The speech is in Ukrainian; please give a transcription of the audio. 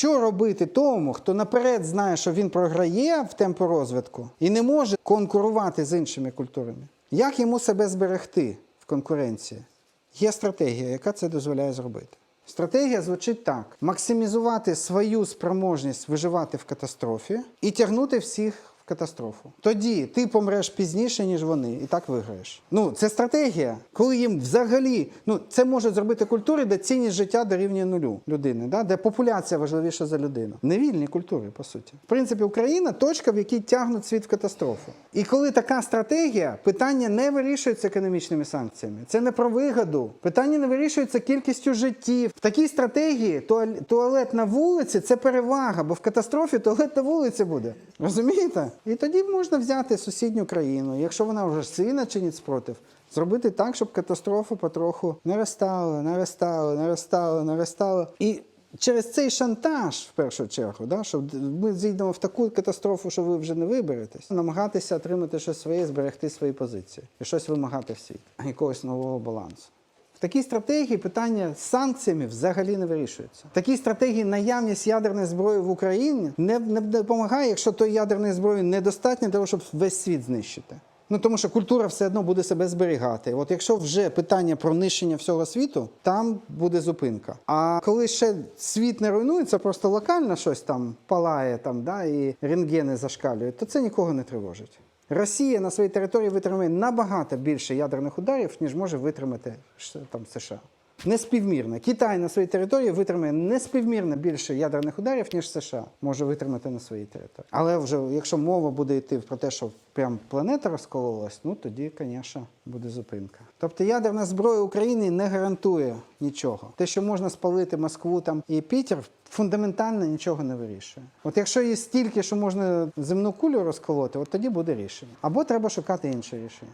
Що робити тому, хто наперед знає, що він програє в темпу розвитку і не може конкурувати з іншими культурами? Як йому себе зберегти в конкуренції? Є стратегія, яка це дозволяє зробити. Стратегія звучить так: максимізувати свою спроможність виживати в катастрофі і тягнути всіх катастрофу. Тоді ти помреш пізніше, ніж вони, і так виграєш. Ну, це стратегія, коли їм взагалі ну це може зробити культури, де цінність життя дорівнює нулю людини, да? де популяція важливіша за людину. Невільні культури, по суті. В принципі, Україна точка, в якій тягнуть світ в катастрофу. І коли така стратегія, питання не вирішується економічними санкціями. Це не про вигоду. Питання не вирішується кількістю життів. В такій стратегії туалет на вулиці це перевага, бо в катастрофі туалет на вулиці буде. Розумієте? І тоді можна взяти сусідню країну, якщо вона вже сильно чинить спротив, зробити так, щоб катастрофа потроху наростала, наростала, наростала, наростала. І через цей шантаж, в першу чергу, да, щоб ми зійдемо в таку катастрофу, що ви вже не виберетесь, намагатися отримати щось своє, зберегти свої позиції і щось вимагати в світ, якогось нового балансу. В такій стратегії питання з санкціями взагалі не вирішується. Такій стратегії наявність ядерної зброї в Україні не, не допомагає, якщо тої ядерної зброї недостатньо для того, щоб весь світ знищити. Ну тому що культура все одно буде себе зберігати. От якщо вже питання про нищення всього світу, там буде зупинка. А коли ще світ не руйнується, просто локально щось там палає там, да, і рентгени зашкалюють, то це нікого не тривожить. Росія на своїй території витримує набагато більше ядерних ударів, ніж може витримати там США. Неспівмірно. Китай на своїй території витримує неспівмірно більше ядерних ударів, ніж США може витримати на своїй території. Але вже якщо мова буде йти про те, що прям планета розкололась, ну тоді, звісно, буде зупинка. Тобто ядерна зброя України не гарантує нічого. Те, що можна спалити Москву там і Пітер, фундаментально нічого не вирішує. От якщо є стільки, що можна земну кулю розколоти, от тоді буде рішення. Або треба шукати інше рішення.